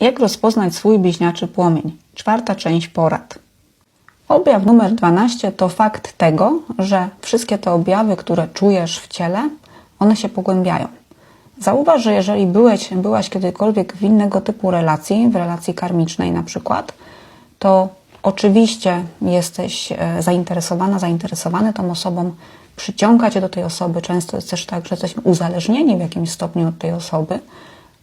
Jak rozpoznać swój bliźniaczy płomień? Czwarta część porad. Objaw numer 12 to fakt tego, że wszystkie te objawy, które czujesz w ciele, one się pogłębiają. Zauważ, że jeżeli byłeś, byłaś kiedykolwiek w innego typu relacji, w relacji karmicznej na przykład, to oczywiście jesteś e, zainteresowana, zainteresowany tą osobą, przyciąga cię do tej osoby. Często jest też tak, że jesteśmy uzależnieni w jakimś stopniu od tej osoby,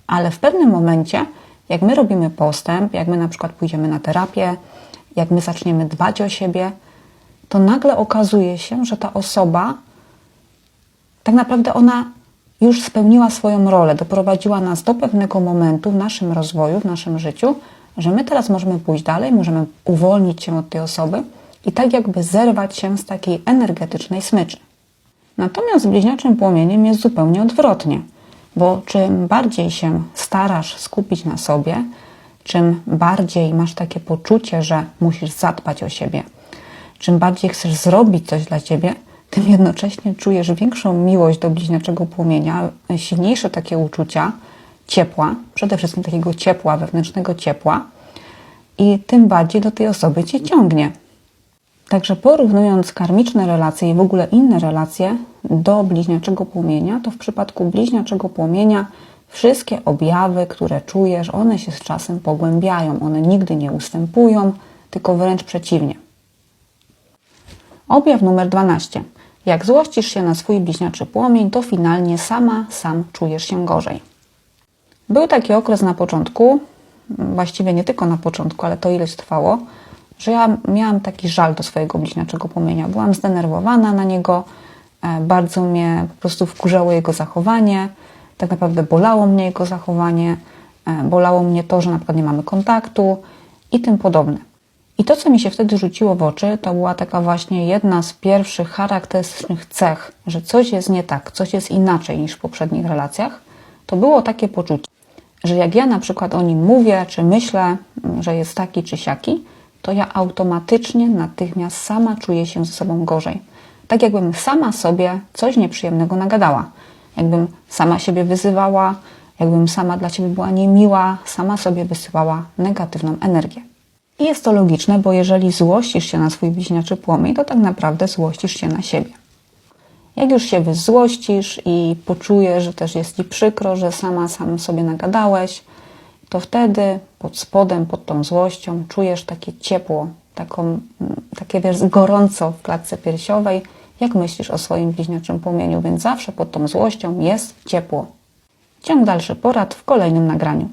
ale w pewnym momencie, jak my robimy postęp, jak my na przykład pójdziemy na terapię, jak my zaczniemy dbać o siebie, to nagle okazuje się, że ta osoba tak naprawdę ona już spełniła swoją rolę, doprowadziła nas do pewnego momentu w naszym rozwoju, w naszym życiu, że my teraz możemy pójść dalej, możemy uwolnić się od tej osoby i tak jakby zerwać się z takiej energetycznej smyczy. Natomiast z bliźniaczym płomieniem jest zupełnie odwrotnie, bo czym bardziej się starasz skupić na sobie, czym bardziej masz takie poczucie, że musisz zadbać o siebie, czym bardziej chcesz zrobić coś dla ciebie, tym jednocześnie czujesz większą miłość do bliźniaczego płomienia, silniejsze takie uczucia ciepła, przede wszystkim takiego ciepła, wewnętrznego ciepła i tym bardziej do tej osoby cię ciągnie. Także porównując karmiczne relacje i w ogóle inne relacje do bliźniaczego płomienia, to w przypadku bliźniaczego płomienia wszystkie objawy, które czujesz, one się z czasem pogłębiają, one nigdy nie ustępują, tylko wręcz przeciwnie. Objaw numer 12. Jak złościsz się na swój bliźniaczy płomień, to finalnie sama, sam czujesz się gorzej. Był taki okres na początku, właściwie nie tylko na początku, ale to ileś trwało, że ja miałam taki żal do swojego bliźniaczego płomienia. Byłam zdenerwowana na niego, bardzo mnie po prostu wkurzało jego zachowanie, tak naprawdę bolało mnie jego zachowanie, e, bolało mnie to, że na przykład nie mamy kontaktu i tym podobne. I to, co mi się wtedy rzuciło w oczy, to była taka właśnie jedna z pierwszych charakterystycznych cech, że coś jest nie tak, coś jest inaczej niż w poprzednich relacjach. To było takie poczucie, że jak ja na przykład o nim mówię, czy myślę, że jest taki czy siaki, to ja automatycznie, natychmiast sama czuję się ze sobą gorzej. Tak jakbym sama sobie coś nieprzyjemnego nagadała. Jakbym sama siebie wyzywała, jakbym sama dla ciebie była niemiła, sama sobie wysyłała negatywną energię. I jest to logiczne, bo jeżeli złościsz się na swój bliźniaczy płomień, to tak naprawdę złościsz się na siebie. Jak już się wyzłościsz i poczujesz, że też jest ci przykro, że sama sam sobie nagadałeś, to wtedy pod spodem, pod tą złością czujesz takie ciepło, taką, mm, takie wiesz, gorąco w klatce piersiowej, jak myślisz o swoim bliźniaczym płomieniu, więc zawsze pod tą złością jest ciepło. Ciąg dalszy porad w kolejnym nagraniu.